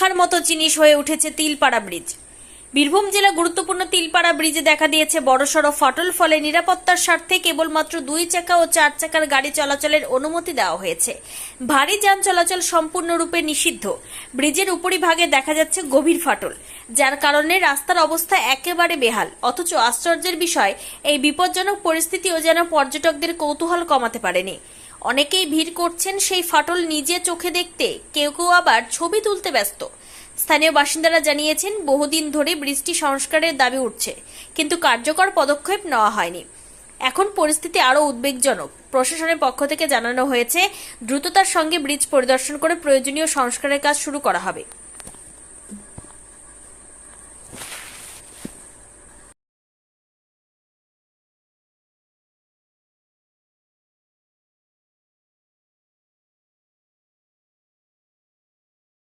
দেখার মতো জিনিস হয়ে উঠেছে তিলপাড়া ব্রিজ। বীরভূম জেলা গুরুত্বপূর্ণ তিলপাড়া ব্রিজে দেখা দিয়েছে বড়সড় ফাটল, ফলে নিরাপত্তার স্বার্থে কেবলমাত্র দুই চাকা ও চার চাকার গাড়ি চলাচলের অনুমতি দেওয়া হয়েছে। ভারী যান চলাচল সম্পূর্ণরূপে নিষিদ্ধ। ব্রিজের উপরিভাগে দেখা যাচ্ছে গভীর ফাটল, যার কারণে রাস্তার অবস্থা একেবারে বেহাল। অথচ আশ্চর্যের বিষয়, এই বিপজ্জনক পরিস্থিতিও যেন পর্যটকদের কৌতূহল কমাতে পারেনি। অনেকেই ভিড় করছেন সেই ফাটল নিজে চোখে দেখতে, কেউ কেউ আবার ছবি তুলতে ব্যস্ত। স্থানীয় বাসিন্দারা জানিয়েছেন, বহুদিন ধরে বৃষ্টি সংস্কারের দাবি উঠছে, কিন্তু কার্যকর পদক্ষেপ নেওয়া হয়নি। এখন পরিস্থিতি আরও উদ্বেগজনক। প্রশাসনের পক্ষ থেকে জানানো হয়েছে, দ্রুততার সঙ্গে ব্রিজ পরিদর্শন করে প্রয়োজনীয় সংস্কারের কাজ শুরু করা হবে।